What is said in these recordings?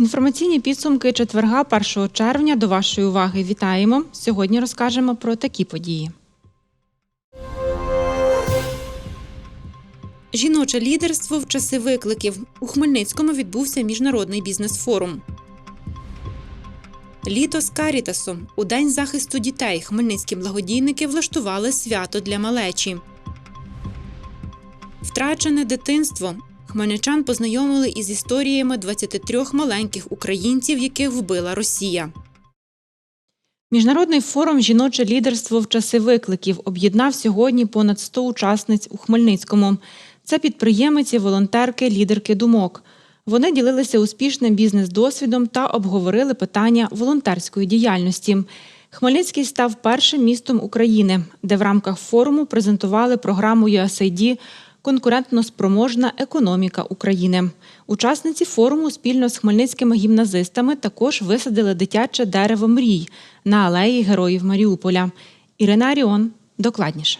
Інформаційні підсумки четверга 1 червня до вашої уваги вітаємо. Сьогодні розкажемо про такі події. Жіноче лідерство в часи викликів. У Хмельницькому відбувся міжнародний бізнес-форум. Літо з Карітасом. У День захисту дітей хмельницькі благодійники влаштували свято для малечі. Втрачене дитинство. Хмельничан познайомили із історіями 23 маленьких українців, яких вбила Росія. Міжнародний форум Жіноче лідерство в часи викликів об'єднав сьогодні понад 100 учасниць у Хмельницькому. Це підприємиці, волонтерки, лідерки думок. Вони ділилися успішним бізнес-досвідом та обговорили питання волонтерської діяльності. Хмельницький став першим містом України, де в рамках форуму презентували програму USAID Конкурентно спроможна економіка України. Учасниці форуму спільно з хмельницькими гімназистами також висадили дитяче дерево мрій на алеї Героїв Маріуполя. Ірина Аріон докладніше.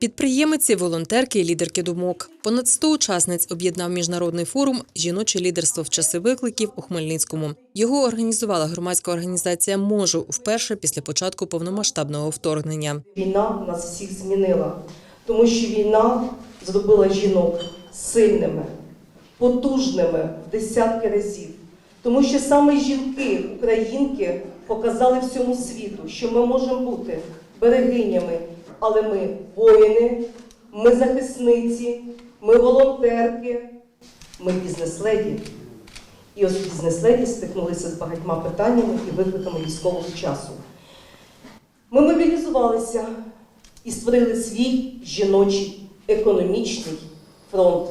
Підприємиці, волонтерки і лідерки думок. Понад 100 учасниць об'єднав міжнародний форум Жіноче лідерство в часи викликів у Хмельницькому. Його організувала громадська організація Можу вперше після початку повномасштабного вторгнення. Війна нас всіх змінила, тому що війна зробила жінок сильними, потужними в десятки разів. Тому що саме жінки, українки, показали всьому світу, що ми можемо бути берегинями, але ми воїни, ми захисниці, ми волонтерки, ми бізнес-леді. І ось бізнес-леді стикнулися з багатьма питаннями і викликами військового часу. Ми мобілізувалися і створили свій жіночий економічний фронт.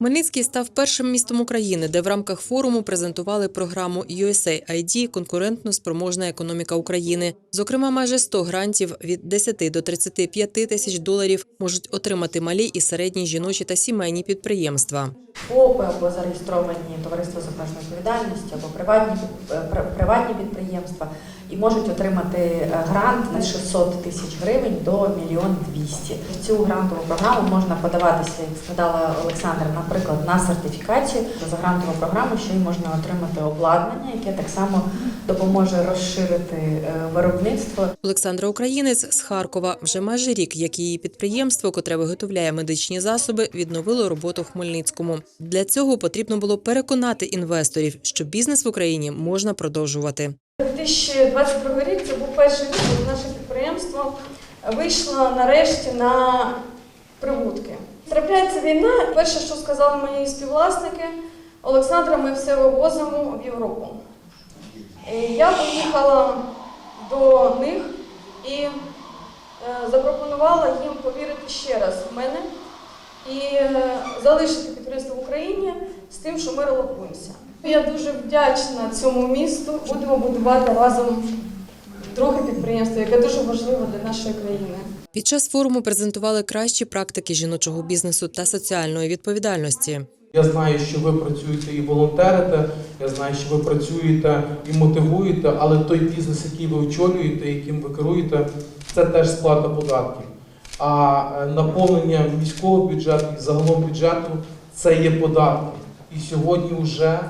Хмельницький став першим містом України, де в рамках форуму презентували програму USAID Конкурентно спроможна економіка України. Зокрема, майже 100 грантів від 10 до 35 тисяч доларів можуть отримати малі і середні жіночі та сімейні підприємства. ФОПи або зареєстровані товариства з обмеженою відповідальністю або приватні, е, приватні підприємства і можуть отримати е, грант на 600 тисяч гривень до 1 200. В цю грантову програму можна подаватися, як сказала Олександра, наприклад, на сертифікацію за грантову програму, що й можна отримати обладнання, яке так само допоможе розширити е, виробництво Олександра Українець з Харкова вже майже рік, як її підприємство, котре виготовляє медичні засоби, відновило роботу в Хмельницькому. Для цього потрібно було переконати інвесторів, що бізнес в Україні можна продовжувати. 2022 рік це був перший рік, коли наше підприємство вийшло нарешті на прибутки. Трапляється війна. Перше, що сказали мої співвласники, Олександра, ми все вивозимо в Європу. Я поїхала до них і е, запропонувала їм повірити ще раз в мене і е, залишити підприємство в Україні з тим, що ми релокуємося. Я дуже вдячна цьому місту. Будемо будувати разом друге підприємство, яке дуже важливе для нашої країни. Під час форуму презентували кращі практики жіночого бізнесу та соціальної відповідальності. Я знаю, що ви працюєте і волонтерите, я знаю, що ви працюєте і мотивуєте, але той бізнес, який ви очолюєте, яким ви керуєте, це теж сплата податків. А е, наповнення міського бюджету і загалом бюджету це є податки. І сьогодні вже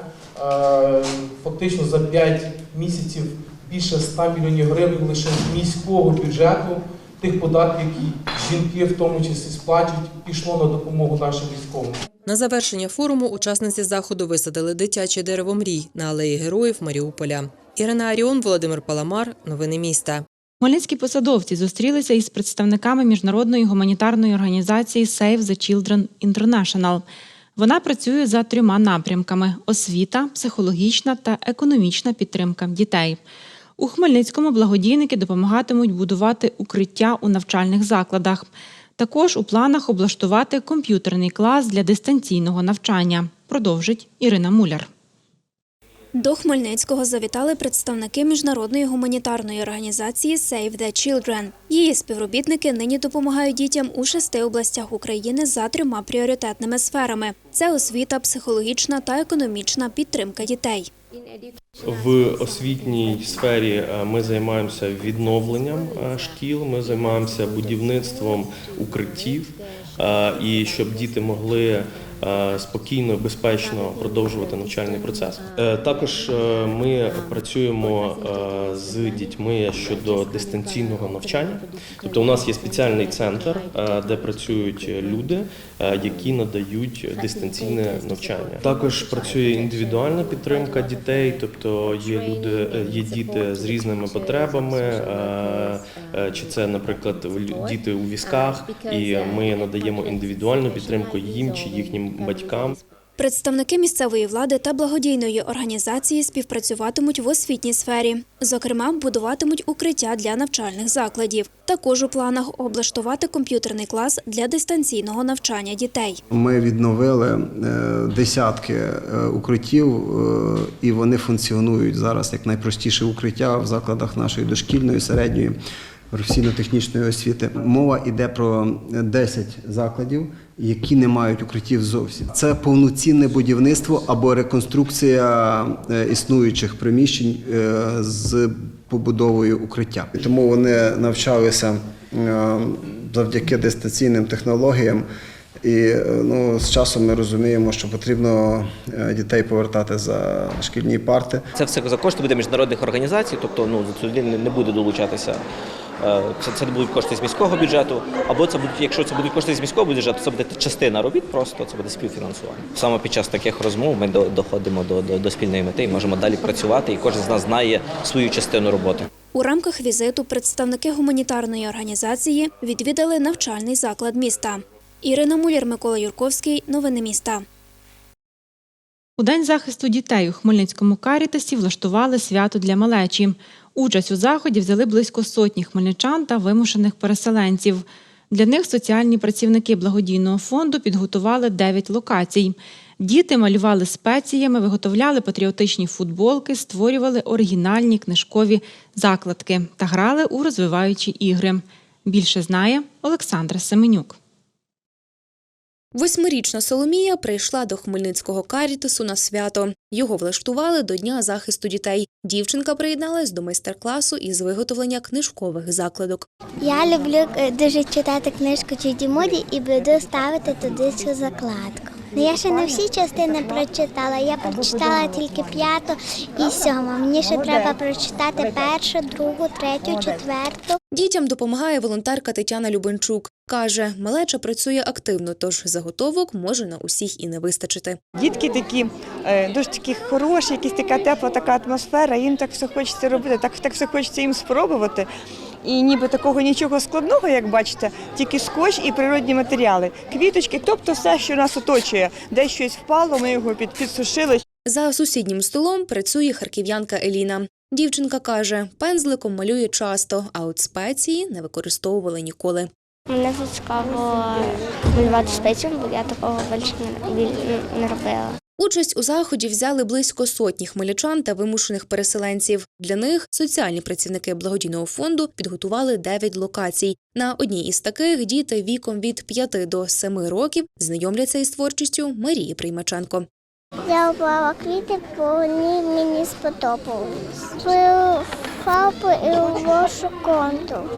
фактично за 5 місяців більше 100 мільйонів гривень лише з міського бюджету тих податків, які жінки в тому числі сплачують, пішло на допомогу нашим військовим. На завершення форуму учасниці заходу висадили дитяче дерево мрій на алеї Героїв Маріуполя. Ірина Аріон, Володимир Паламар. Новини міста. Хмельницькі посадовці зустрілися із представниками міжнародної гуманітарної організації Save the Children International. Вона працює за трьома напрямками: освіта, психологічна та економічна підтримка дітей. У Хмельницькому благодійники допомагатимуть будувати укриття у навчальних закладах. Також у планах облаштувати комп'ютерний клас для дистанційного навчання. Продовжить Ірина Муляр. До Хмельницького завітали представники міжнародної гуманітарної організації Save the Children. Її співробітники нині допомагають дітям у шести областях України за трьома пріоритетними сферами: це освіта, психологічна та економічна підтримка дітей. В освітній сфері е, ми займаємося відновленням е, шкіл, ми займаємося будівництвом укриттів, е, і щоб діти могли спокійно, безпечно продовжувати навчальний процес. Е, Також е, ми працюємо е, з дітьми щодо дистанційного навчання. Тобто, у нас є спеціальний центр, е, де працюють люди, е, які надають дистанційне навчання. Також працює індивідуальна підтримка дітей, тобто є люди, е, є діти з різними потребами, е, е, чи це, наприклад, діти у візках, і ми надаємо індивідуальну підтримку їм чи їхнім батькам. Представники місцевої влади та благодійної організації співпрацюватимуть в освітній сфері. Зокрема, будуватимуть укриття для навчальних закладів. Також у планах облаштувати комп'ютерний клас для дистанційного навчання дітей. Ми відновили е, десятки е, укриттів, е, і вони функціонують зараз як найпростіше укриття в закладах нашої дошкільної, середньої професійно-технічної освіти. Мова йде про 10 закладів, які не мають укриттів зовсім. Це повноцінне будівництво або реконструкція е, існуючих приміщень е, з побудовою укриття. Тому вони навчалися е, завдяки дистанційним технологіям. І ну, з часом ми розуміємо, що потрібно дітей повертати за шкільні парти. Це все за кошти буде міжнародних організацій, тобто ну сюди не буде долучатися. Е, Це, це не будуть кошти з міського бюджету, або це будуть, якщо це будуть кошти з міського бюджету, це буде частина робіт, просто це буде співфінансування. Саме під час таких розмов ми доходимо до, до, до спільної мети і можемо далі працювати, і кожен з нас знає свою частину роботи. У рамках візиту представники гуманітарної організації відвідали навчальний заклад міста. Ірина Муляр, Микола Юрковський. Новини міста. У День захисту дітей у Хмельницькому карітасі влаштували свято для малечі. Участь у заході взяли близько сотні хмельничан та вимушених переселенців. Для них соціальні працівники благодійного фонду підготували 9 локацій. Діти малювали спеціями, виготовляли патріотичні футболки, створювали оригінальні книжкові закладки та грали у розвиваючі ігри. Більше знає Олександра Семенюк. Восьмирічна Соломія прийшла до Хмельницького карітесу на свято. Його влаштували до Дня захисту дітей. Дівчинка приєдналась до майстер-класу із виготовлення книжкових закладок. Я люблю е, дуже читати книжку Чуді Моді і буду ставити туди цю закладку. Ну, я ще не всі частини прочитала. Я прочитала тільки п'яту і сьому. Мені ще треба прочитати першу, другу, третю, четверту. Дітям допомагає волонтерка Тетяна Любенчук. Каже, малеча працює активно, тож заготовок може на усіх і не вистачити. Дітки такі е, дуже такі хороші, якась така тепла, така атмосфера. Їм так все хочеться робити, так, так все хочеться їм спробувати. І ніби такого нічого складного, як бачите, тільки скотч і природні матеріали, квіточки, тобто все, що нас оточує. Десь щось впало, ми його під, підсушили. За сусіднім столом працює харків'янка Еліна. Дівчинка каже, пензликом малює часто, а от спеції не використовували ніколи. Мене зацікавило малювати спеціум, бо я такого більше не, не робила. Участь у заході взяли близько сотні хмельничан та вимушених переселенців. Для них соціальні працівники благодійного фонду підготували 9 локацій. На одній із таких діти віком від 5 до 7 років знайомляться із творчістю Марії Приймаченко. Я обрала квіти, бо вони мені сподобались. Свою фарбу і вашу контур.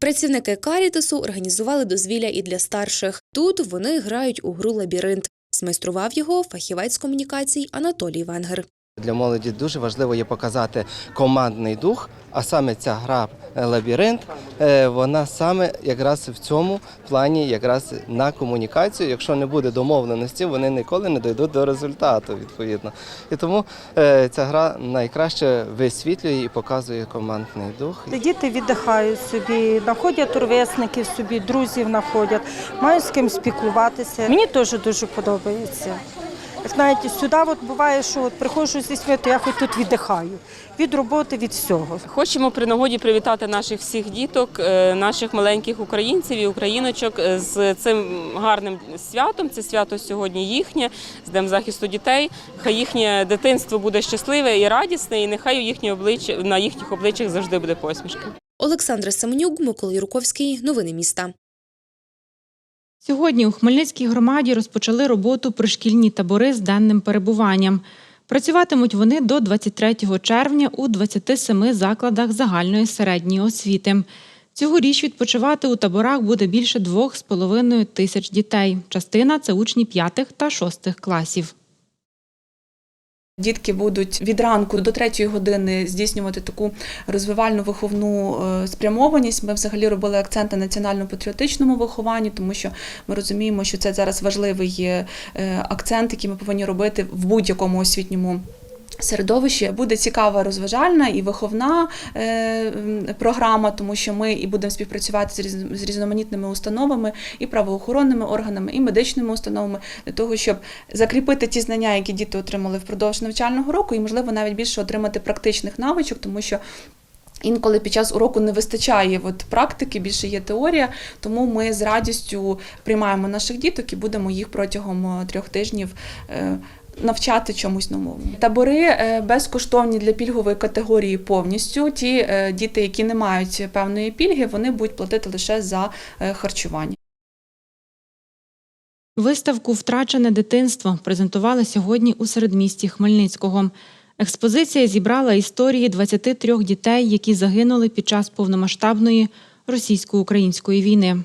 Працівники Карітасу організували дозвілля і для старших. Тут вони грають у гру лабіринт. Змайстрував його фахівець комунікацій Анатолій Венгер. Для молоді дуже важливо є показати командний дух, а саме ця гра лабіринт, е, вона саме якраз в цьому плані, якраз на комунікацію. Якщо не буде домовленості, вони ніколи не дійдуть до результату. Відповідно, і тому е, ця гра найкраще висвітлює і показує командний дух. Діти віддихають собі, знаходять ровесників собі, друзів знаходять, мають з ким спілкуватися. Мені теж дуже подобається. Знаєте, сюди от буває, що от приходжу зі світу, я хоч тут віддихаю. Від роботи, від всього. Хочемо при нагоді привітати наших всіх діток, е, наших маленьких українців і україночок е, з цим гарним святом. Це свято сьогодні їхнє, з Днем захисту дітей. Хай їхнє дитинство буде щасливе і радісне, і нехай у їхні обличчя на їхніх обличчях завжди буде посмішка. Олександра Семенюк, Микола Юрковський. Новини міста. Сьогодні у Хмельницькій громаді розпочали роботу пришкільні табори з денним перебуванням. Працюватимуть вони до 23 червня у 27 закладах загальної середньої освіти. Цьогоріч відпочивати у таборах буде більше 2,5 тисяч дітей. Частина це учні 5 та 6 класів. Дітки будуть від ранку до третьої години здійснювати таку розвивальну виховну е, спрямованість. Ми взагалі робили акцент на національно-патріотичному вихованні, тому що ми розуміємо, що це зараз важливий е, акцент, який ми повинні робити в будь-якому освітньому. Середовище буде цікава розважальна і виховна е, програма, тому що ми і будемо співпрацювати з, різ, з різноманітними установами, і правоохоронними органами, і медичними установами для того, щоб закріпити ті знання, які діти отримали впродовж навчального року, і можливо навіть більше отримати практичних навичок, тому що. Інколи під час уроку не вистачає от практики, більше є теорія, тому ми з радістю приймаємо наших діток і будемо їх протягом е, трьох тижнів е, навчати чомусь новому. Табори е, безкоштовні для пільгової категорії повністю. Ті е, діти, які не мають певної пільги, вони будуть платити лише за е, харчування. Виставку Втрачене дитинство презентували сьогодні у середмісті Хмельницького. Експозиція зібрала історії 23 дітей, які загинули під час повномасштабної російсько-української війни.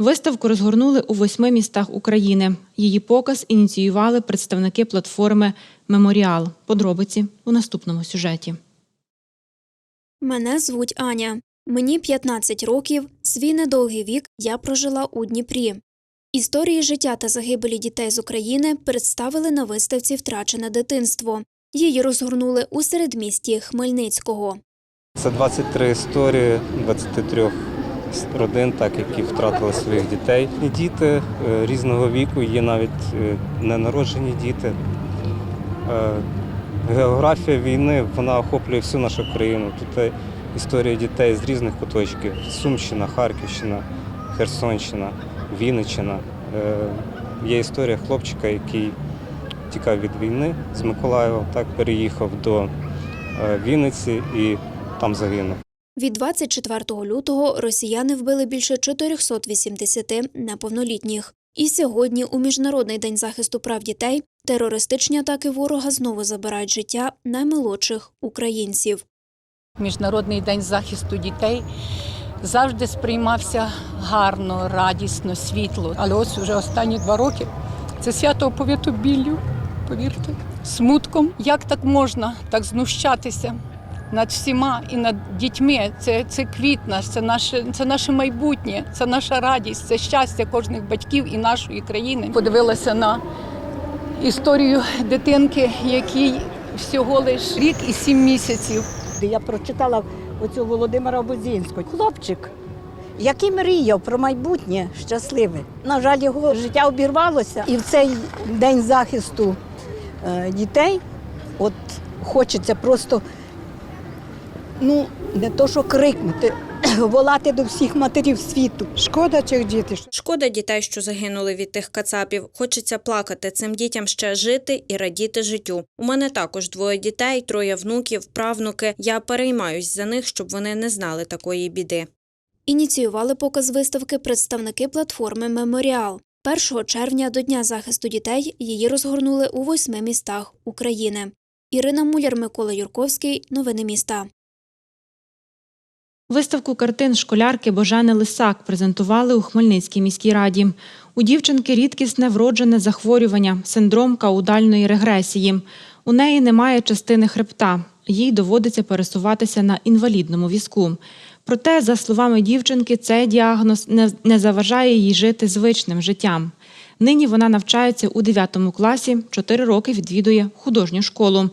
Виставку розгорнули у восьми містах України. Її показ ініціювали представники платформи Меморіал. Подробиці у наступному сюжеті. Мене звуть Аня. Мені 15 років. Свій недовгий вік я прожила у Дніпрі. Історії життя та загибелі дітей з України представили на виставці Втрачене дитинство. Її розгорнули у середмісті Хмельницького. Це 23 історії 23 родин, так які втратили своїх дітей. Діти е, різного віку, є навіть е, ненароджені діти. Е, Географія війни вона охоплює всю нашу країну. Тут історія дітей з різних куточків: Сумщина, Харківщина, Херсонщина, Вінниччина. Є історія хлопчика, який тікав від війни з Миколаєва, так переїхав до Вінниці і там загинув. Від 24 лютого росіяни вбили більше 480 неповнолітніх. І сьогодні, у Міжнародний день захисту прав дітей, терористичні атаки ворога знову забирають життя наймолодших українців. Міжнародний день захисту дітей завжди сприймався гарно, радісно, світло. Але ось вже останні два роки це свято оповіту біллю, повірте, смутком. Як так можна так знущатися над всіма і над дітьми? Це, це квіт наш, це наше, це наше майбутнє, це наша радість, це щастя кожних батьків і нашої країни. Подивилася на історію дитинки, якій всього лиш рік і сім місяців. Я прочитала оцю Володимира Бузінського. Хлопчик, який мріяв про майбутнє щасливе. На жаль, його життя обірвалося. І в цей день захисту е, дітей от хочеться просто ну, не то, що крикнути, волати до всіх матерів світу. Шкода цих дітей. Шкода дітей, що загинули від тих кацапів. Хочеться плакати цим дітям ще жити і радіти життю. У мене також двоє дітей, троє внуків, правнуки. Я переймаюсь за них, щоб вони не знали такої біди. Ініціювали показ виставки представники платформи Меморіал. 1 червня до Дня захисту дітей її розгорнули у восьми містах України. Ірина Муляр, Микола Юрковський. Новини міста. Виставку картин школярки Божени Лисак презентували у Хмельницькій міській раді. У дівчинки рідкісне вроджене захворювання синдром каудальної регресії. У неї немає частини хребта. Їй доводиться пересуватися на інвалідному візку. Проте, за словами дівчинки, цей діагноз не, заважає їй жити звичним життям. Нині вона навчається у 9 класі, 4 роки відвідує художню школу.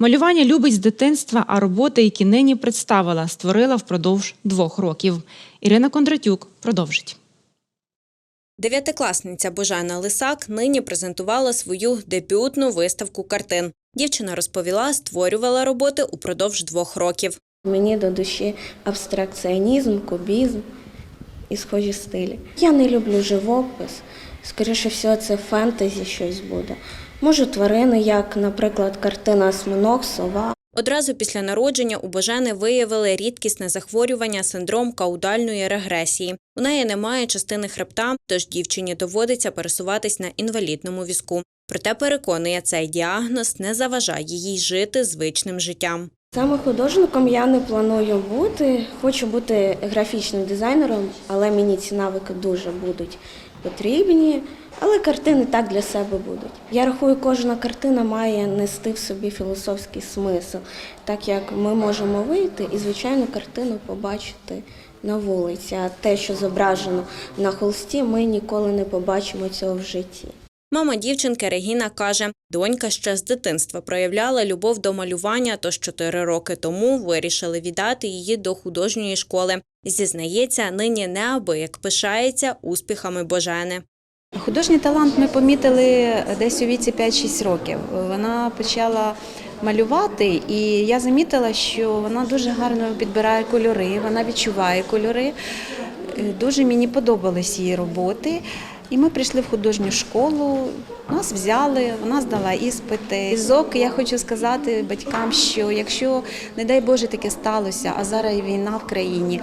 Малювання любить з дитинства, а роботи, які нині представила, створила впродовж двох років. Ірина Кондратюк продовжить. Дев'ятикласниця Божена Лисак нині презентувала свою дебютну виставку картин. Дівчина розповіла, створювала роботи упродовж двох років. Мені до душі абстракціонізм, кубізм і схожі стилі. Я не люблю живопис. Скоріше всього, це фентезі щось буде. Можу тварини, як, наприклад, картина Осьминог, сова. Одразу після народження у Божени виявили рідкісне захворювання синдром каудальної регресії. У неї немає частини хребта, тож дівчині доводиться пересуватись на інвалідному візку. Проте переконує, цей діагноз не заважає їй жити звичним життям. Саме художником я не планую бути. Хочу бути графічним дизайнером, але мені ці навики дуже будуть потрібні. Але картини так для себе будуть. Я рахую, кожна картина має нести в собі філософський смисл, так як ми можемо вийти і звичайну картину побачити на вулиці. А те, що зображено на холсті, ми ніколи не побачимо цього в житті. Мама дівчинки Регіна каже, донька ще з дитинства проявляла любов до малювання, тож чотири роки тому вирішили віддати її до художньої школи. Зізнається, нині неабияк пишається успіхами Божени. Художній талант ми помітили десь у віці 5-6 років. Вона почала малювати, і я замітила, що вона дуже гарно підбирає кольори, вона відчуває кольори. Е, Дуже мені подобались її роботи. І ми прийшли в художню школу, нас взяли, вона здала іспити. Зок, я хочу сказати батькам, що якщо, не дай Боже, таке сталося, а зараз і війна в країні,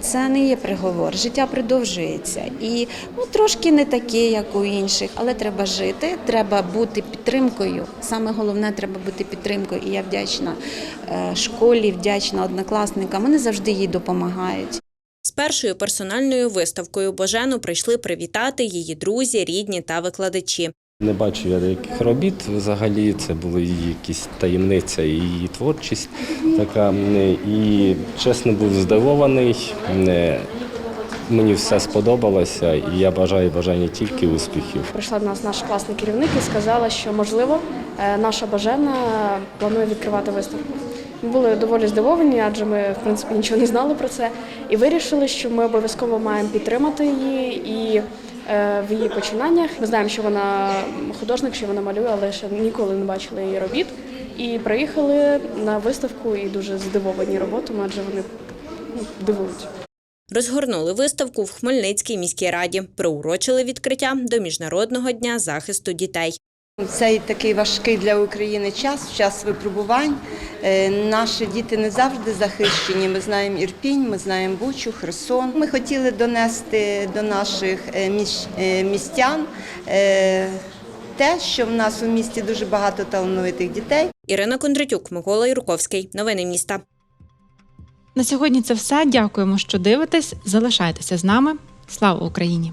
це не є приговор. Життя продовжується. І ну, трошки не таке, як у інших, але треба жити, треба бути підтримкою. Саме головне треба бути підтримкою. І я вдячна е, школі, вдячна однокласникам. Вони завжди їй допомагають. Першою персональною виставкою Божену прийшли привітати її друзі, рідні та викладачі. Не бачу я деяких робіт. Взагалі це була її якісь таємниця і її творчість така. І чесно був здивований. Е, Мені все сподобалося, і я бажаю бажання тільки успіхів. Прийшла до нас наш класний керівник і сказала, що можливо е, наша бажена планує відкривати виставку. Були доволі здивовані, адже ми в принципі нічого не знали про це, і вирішили, що ми обов'язково маємо підтримати її і е, в її починаннях. Ми знаємо, що вона художник, що вона малює, але ще ніколи не бачили її робіт. І приїхали на виставку і дуже здивовані роботами, адже вони ну, дивують. Розгорнули виставку в Хмельницькій міській раді. Приурочили відкриття до Міжнародного дня захисту дітей. Цей такий важкий для України час, час випробувань. Е, Наші діти не завжди захищені. Ми знаємо Ірпінь, ми знаємо Бучу, Херсон. Ми хотіли донести до наших е, е, містян те, що в нас у місті дуже багато талановитих дітей. Ірина Кондратюк, Микола Юрковський. Новини міста. На сьогодні це все. Дякуємо, що дивитесь. Залишайтеся з нами. Слава Україні!